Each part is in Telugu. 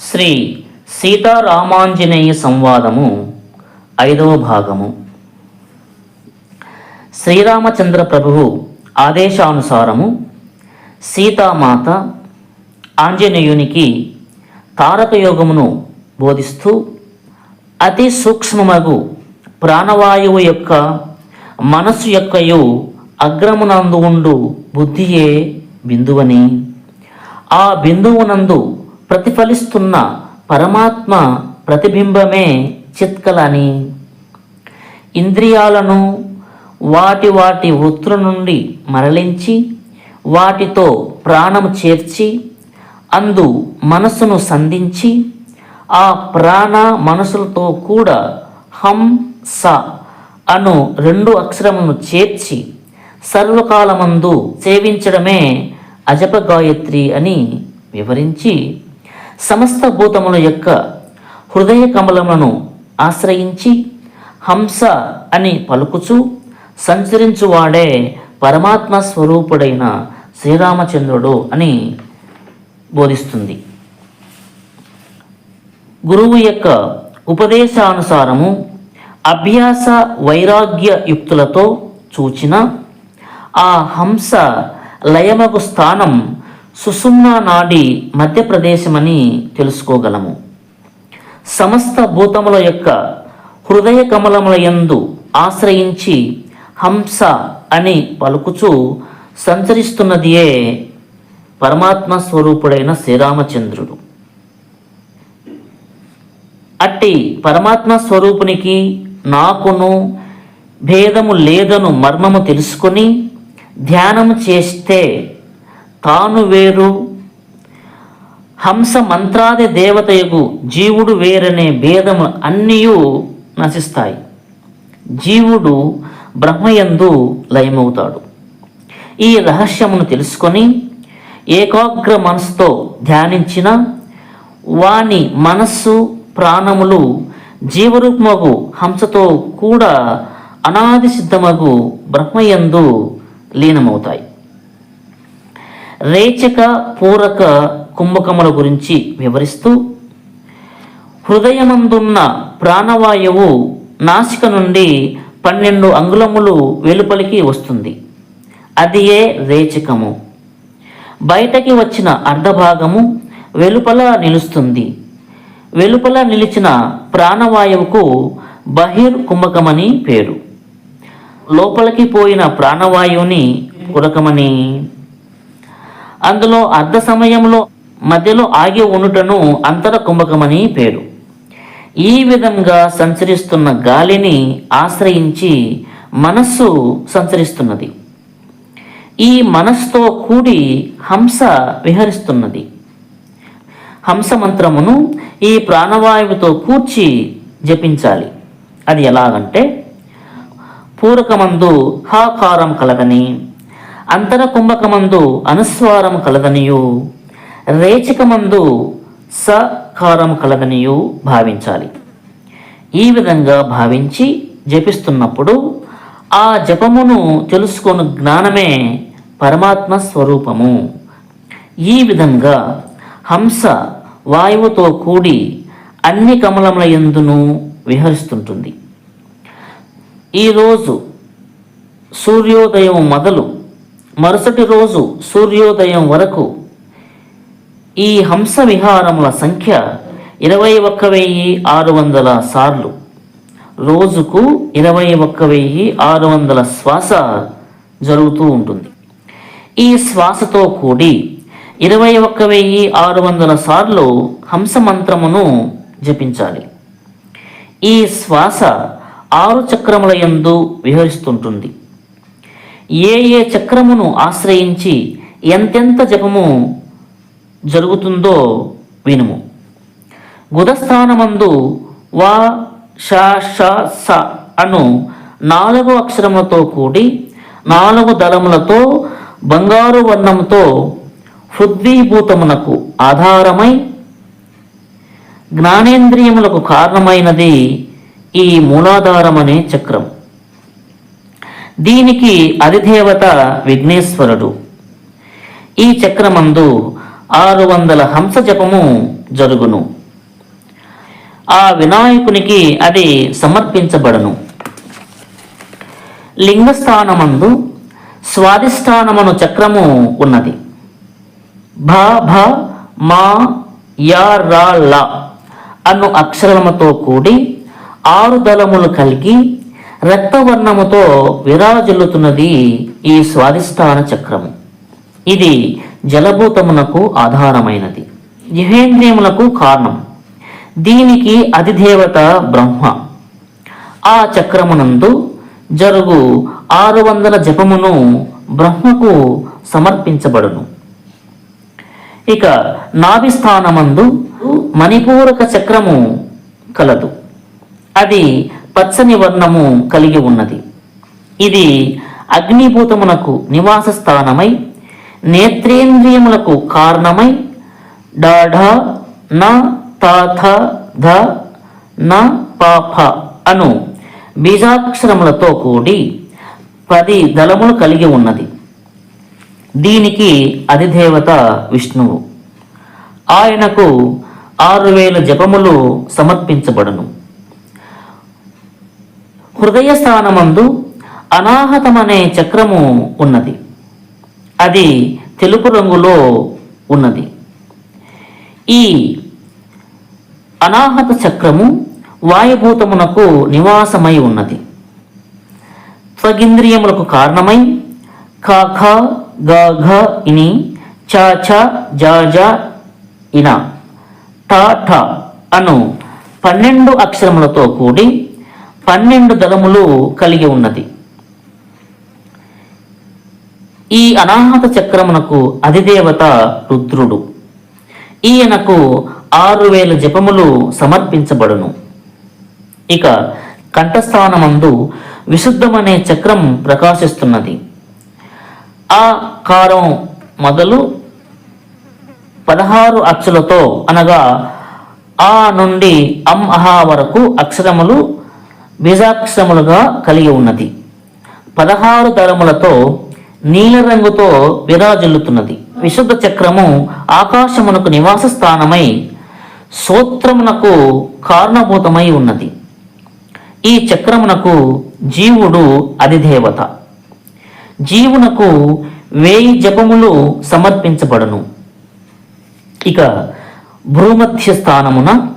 శ్రీ సీతారామాంజనేయ సంవాదము ఐదవ భాగము. శ్రీరామచంద్ర ప్రభువు ఆదేశానుసారము సీతామాత ఆంజనేయునికి తారకయోగమును బోధిస్తూ అతి సూక్ష్మమగు ప్రాణవాయువు యొక్క మనస్సు యొక్కయు అగ్రమునందు ఉండు బుద్ధియే బిందువని. ఆ బిందువునందు ప్రతిఫలిస్తున్న పరమాత్మ ప్రతిబింబమే చిత్కలని. ఇంద్రియాలను వాటి వాటి వృత్తుల నుండి మరలించి వాటితో ప్రాణము చేర్చి అందు మనసును సంధించి ఆ ప్రాణ మనసులతో కూడా హం స అను రెండు అక్షరమును చేర్చి సర్వకాలమందు సేవించడమే అజప గాయత్రి అని వివరించి సమస్త భూతముల యొక్క హృదయ కమలములను ఆశ్రయించి హంస అని పలుకుచు సంచరించువాడే పరమాత్మ స్వరూపుడైన శ్రీరామచంద్రుడు అని బోధిస్తుంది. గురువు యొక్క ఉపదేశానుసారము అభ్యాస వైరాగ్య యుక్తులతో చూచిన ఆ హంస లయమగు స్థానం సుసుమ్నా నాడి మధ్యప్రదేశమని తెలుసుకోగలము. సమస్త భూతముల యొక్క హృదయ కమలముల యందు ఆశ్రయించి హంస అని పలుకుచూ సంచరిస్తున్నదియే పరమాత్మ స్వరూపుడైన శ్రీరామచంద్రుడు. అట్టి పరమాత్మ స్వరూపునికి నాకును భేదము లేదను మర్మము తెలుసుకొని ధ్యానము చేస్తే తాను వేరు. హంస మంత్రాది దేవతయకు జీవుడు వేరనే భేదము అన్నీయు నశిస్తాయి. జీవుడు బ్రహ్మయందు లయమవుతాడు. ఈ రహస్యమును తెలుసుకొని ఏకాగ్ర మనసుతో ధ్యానించిన వాని మనస్సు ప్రాణములు జీవరూపమగు హంసతో కూడా అనాది సిద్ధమగు బ్రహ్మయందు లీనమవుతాయి. రేచక పూరక కుంభకముల గురించి వివరిస్తూ హృదయమందున్న ప్రాణవాయువు నాసిక నుండి పన్నెండు అంగుళములు వెలుపలికి వస్తుంది. అది ఏ రేచకము? బయటకి వచ్చిన అర్ధభాగము వెలుపల నిలుస్తుంది. వెలుపల నిలిచిన ప్రాణవాయువుకు బహిర్ కుంభకమని పేరు. లోపలికి పోయిన ప్రాణవాయువుని పురకమని అందులో అర్ధ సమయంలో మధ్యలో ఆగి ఉండుటను అంతర కుంభకమని పేరు. ఈ విధంగా సంచరిస్తున్న గాలిని ఆశ్రయించి మనస్సు సంచరిస్తున్నది. ఈ మనస్సుతో కూడి హంస విహరిస్తున్నది. హంస మంత్రమును ఈ ప్రాణవాయువుతో కూర్చి జపించాలి. అది ఎలాగంటే పూరకమందు హాకారం కలదని అంతర కుంభకమందు అనుస్వారం కలదనియు రేచకమందు సకారం కలదనియు భావించాలి. ఈ విధంగా భావించి జపిస్తున్నప్పుడు ఆ జపమును తెలుసుకుని జ్ఞానమే పరమాత్మ స్వరూపము. ఈ విధంగా హంస వాయువుతో కూడి అన్ని కమలముల ఎందును విహరిస్తుంటుంది. ఈరోజు సూర్యోదయం మొదలు మరుసటి రోజు సూర్యోదయం వరకు ఈ హంస విహారముల సంఖ్య ఇరవై ఒక్క వెయ్యి ఆరు వందల సార్లు. రోజుకు ఇరవై ఒక్క వెయ్యి ఆరు వందల శ్వాస జరుగుతూ ఉంటుంది. ఈ శ్వాసతో కూడి ఇరవై ఒక్క వెయ్యి ఆరు వందల సార్లు హంస మంత్రమును జపించాలి. ఈ శ్వాస ఆరు చక్రముల యందు విహరిస్తుంటుంది. ఏ ఏ చక్రమును ఆశ్రయించి ఎంతెంత జపము జరుగుతుందో వినుము. గుదస్థానమందు వా ష ష స అను నాలుగు అక్షరములతో కూడి నాలుగు దళములతో బంగారు వర్ణంతో హృద్వీభూతమునకు ఆధారమై జ్ఞానేంద్రియములకు కారణమైనది ఈ మూలాధారమనే చక్రం. దీనికి అధిదేవత విఘ్నేశ్వరుడు. ఈ చక్రమందు ఆరు వందల హంస జపము జరుగును. ఆ వినాయకునికి అది సమర్పించబడను. లింగస్థానమందు స్వాధిష్టానమను చక్రము ఉన్నది. భ భ మా యా రా లా అను అక్షరముతో కూడి ఆరు దళములు కలిగి రక్తవర్ణముతో విరాజల్లుతున్నది ఈ స్వాధిష్టాన చక్రము. ఇది జలభూతమునకు ఆధారమైనది. జిహేంద్రియములకు కారణం. దీనికి అధిదేవత బ్రహ్మ. ఆ చక్రమునందు జరుగు ఆరు వందల జపమును బ్రహ్మకు సమర్పించబడును. ఇక నాభిస్థానమందు మణిపూరక చక్రము కలదు. అది పచ్చని వర్ణము కలిగి ఉన్నది. ఇది అగ్నిభూతమునకు నివాస స్థానమై నేత్రేంద్రియములకు కారణమై డాఢ న తాథ ధ న పాఫ అను బీజాక్షరములతో కూడి పది దళములు కలిగి ఉన్నది. దీనికి అధిదేవత విష్ణువు. ఆయనకు ఆరు వేల జపములు సమర్పించబడును. హృదయ స్థానమందు అనాహతమనే చక్రము ఉన్నది. అది తెలుపు రంగులో ఉన్నది. ఈ అనాహత చక్రము వాయుభూతమునకు నివాసమై ఉన్నది. త్వగింద్రియములకు కారణమై ఖ గాఘ గ ఇని చ ఛ జ జ ఇన ట ఠ అను పన్నెండు అక్షరములతో కూడి పన్నెండు దళములు కలిగి ఉన్నది. ఈ అనాహత చక్రమునకు అధిదేవత రుద్రుడు. ఈయనకు ఆరు వేల జపములు సమర్పించబడును. ఇక కంఠస్థానమందు విశుద్ధమనే చక్రం ప్రకాశిస్తున్నది. ఆ కారం మొదలు పదహారు అచ్చులతో అనగా ఆ నుండి అం అహా వరకు అక్షరములు విజాక్షములుగా కలిగి ఉన్నది. పదహారు దళములతో నీలరంగుతో విరాజిల్లుతున్నది. విశుద్ధ చక్రము ఆకాశమునకు నివాస స్థానమై సూత్రమునకు కారణభూతమై ఉన్నది. ఈ చక్రమునకు జీవుడు అధిదేవత. జీవునకు వేయి జపములు సమర్పించబడును. ఇక భూమధ్య స్థానమున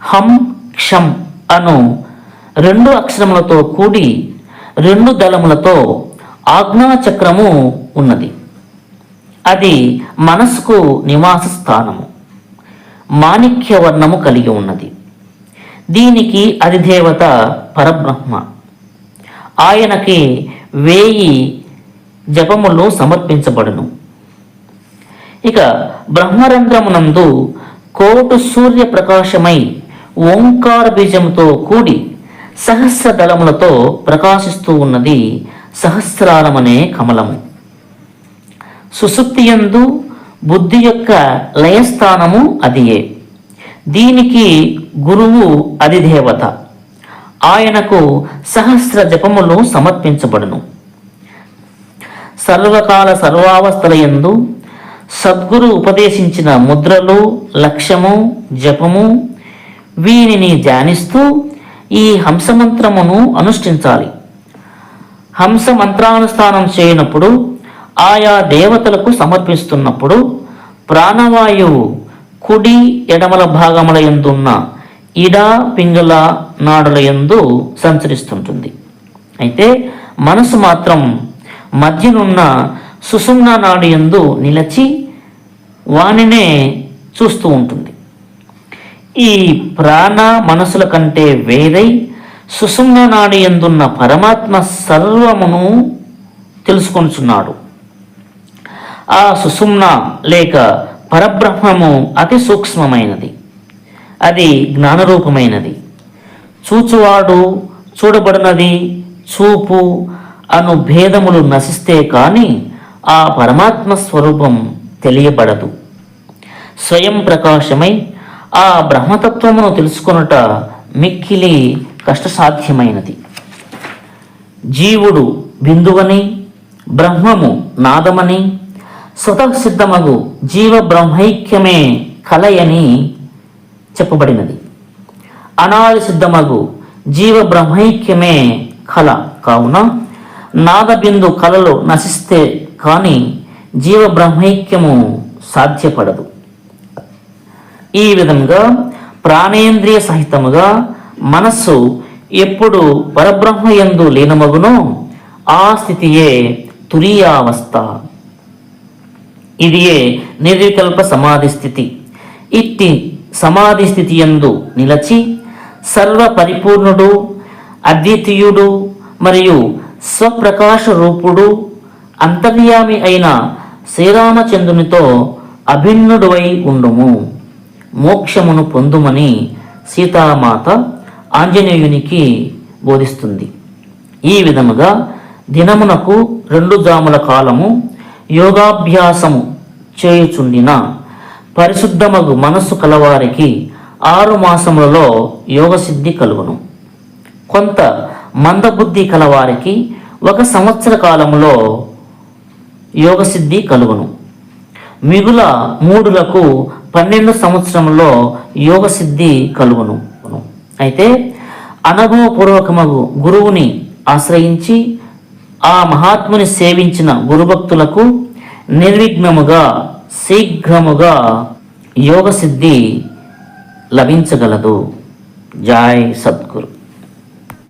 హం క్షం అను రెండు అక్షరములతో కూడి రెండు దళములతో ఆజ్ఞాచక్రము ఉన్నది. అది మనస్సుకు నివాస స్థానము మాణిక్య వర్ణము కలిగి ఉన్నది. దీనికి అధిదేవత పరబ్రహ్మ. ఆయనకి వేయి జపములు సమర్పించబడును. ఇక బ్రహ్మరంధ్రమునందు కోటు సూర్య ప్రకాశమై ఓంకార బీజంతో కూడి సహస్ర దళములతో ప్రకాశిస్తూ ఉన్నది సహస్రారమనే కమలము. సుసుప్తియందు బుద్ధి యొక్క లయస్థానము అదియే. దీనికి గురువు అధిదేవత. ఆయనకు సహస్ర జపములు సమర్పించబడును. సర్వకాల సర్వావస్థల యందు సద్గురు ఉపదేశించిన ముద్రలు లక్ష్యము జపము వీనిని ధ్యానిస్తూ ఈ హంసమంత్రమును అనుష్ఠించాలి. హంస మంత్రానుష్ఠానం చేయనప్పుడు ఆయా దేవతలకు సమర్పిస్తున్నప్పుడు ప్రాణవాయువు కుడి ఎడమల భాగముల ఎందున్న ఇడా పింగళ నాడుల యందు సంచరిస్తుంటుంది. అయితే మనసు మాత్రం మధ్యనున్న సుసుమ్న నాడు యందు నిలచి వానినే చూస్తూ ఉంటుంది. ఈ ప్రాణ మనసుల కంటే వేరై సుషుమ్న నాడి ఎందున్న పరమాత్మ సర్వమును తెలుసుకొనుచున్నాడు. ఆ సుషుమ్న లేక పరబ్రహ్మము అతి సూక్ష్మమైనది. అది జ్ఞానరూపమైనది. చూచువాడు చూడబడినది చూపు అను భేదములు నశిస్తే కానీ ఆ పరమాత్మ స్వరూపం తెలియబడదు. స్వయం ప్రకాశమై ఆ బ్రహ్మతత్వమును తెలుసుకొనుట మిక్కిలి కష్టసాధ్యమైనది. జీవుడు బిందువని బ్రహ్మము నాదమని స్వతసిద్ధమగు జీవ బ్రహ్మైక్యమే కలయని చెప్పబడినది. అనాది సిద్ధమగు జీవ బ్రహ్మైక్యమే కళ కావున నాదబిందు కళలు నశిస్తే కానీ జీవ బ్రహ్మైక్యము సాధ్యపడదు. ఈ విధంగా ప్రాణేంద్రియ సహితముగా మనస్సు ఎప్పుడు పరబ్రహ్మ పరబ్రహ్మయందు లీనమగునో ఆ స్థితియే తురీయావస్థ. ఇదియే నిర్వికల్ప సమాధి స్థితి. ఇట్టి సమాధి స్థితి యందు నిలచి సర్వ పరిపూర్ణుడు అద్వితీయుడు మరియు స్వప్రకాశ రూపుడు అంతర్యామి అయిన శ్రీరామచంద్రునితో అభిన్నుడువై ఉండుము. మోక్షమును పొందుమని సీతామాత ఆంజనేయునికి బోధిస్తుంది. ఈ విధముగా దినమునకు రెండు జాముల కాలము యోగాభ్యాసము చేయుచుండిన పరిశుద్ధమగు మనస్సు కలవారికి ఆరు మాసములలో యోగసిద్ధి కలుగును. కొంత మందబుద్ధి కలవారికి ఒక సంవత్సర కాలములో యోగసిద్ధి కలుగును. మిగుల మూడులకు పన్నెండు సంవత్సరంలో యోగ సిద్ధి కలుగును. అయితే అనుభవపూర్వకమగు గురువుని ఆశ్రయించి ఆ మహాత్ముని సేవించిన గురుభక్తులకు నిర్విఘ్నముగా శీఘ్రముగా యోగ సిద్ధి లభించగలదు. జాయ్ సద్గురు.